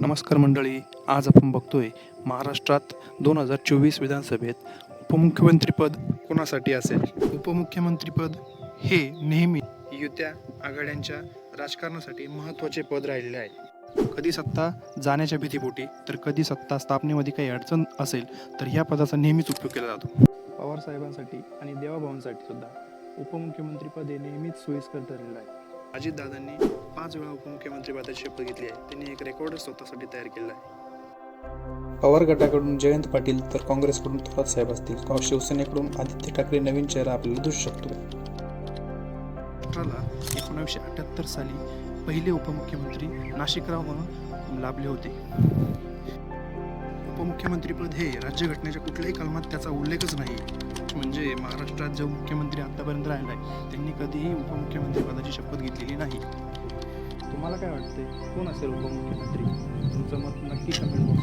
नमस्कार मंडळी आज आपण बघतोय महाराष्ट्रात दोन हजार चोवीस विधानसभेत उपमुख्यमंत्रीपद कोणासाठी असेल? उपमुख्यमंत्रीपद हे नेहमी युत्या आघाड्यांच्या राजकारणासाठी महत्त्वाचे पद राहिलेले आहे. कधी सत्ता जाण्याच्या भीतीपोटी तर कधी सत्ता स्थापनेमध्ये काही अडचण असेल तर ह्या पदाचा नेहमीच उपयोग केला जातो. पवार साहेबांसाठी आणि देवाभावांसाठी सुद्धा उपमुख्यमंत्रीपद हे नेहमीच सोयीस्कर ठरलेलं आहे. अजितदादांनी पाच वेळा उपमुख्यमंत्रीपदाची शपथ घेतली आहे. त्यांनी एक रेकॉर्डच स्वतःसाठी तयार केला आहे. पवार गटाकडून जयंत पाटील तर काँग्रेसकडून थोरात साहेब असतील. शिवसेनेकडून आदित्य ठाकरे नवीन चेहरा आपल्याला दिसू शकतो. महाराष्ट्राला एकोणीसशे अठ्याहत्तर साली पहिले उपमुख्यमंत्री नाशिकराव म्हणून लाभले होते. उपमुख्यमंत्रीपद हे राज्यघटनेच्या कुठल्याही कलमात त्याचा उल्लेखच नाही. म्हणजे महाराष्ट्रात जो मुख्यमंत्री आतापर्यंत राहिला आहे. त्यांनी कधीही उपमुख्यमंत्री पदाची शपथ घेतलेली नाही. तुम्हाला काय वाटते कोण असेल उपमुख्यमंत्री तुमचं मत नक्की कमेंट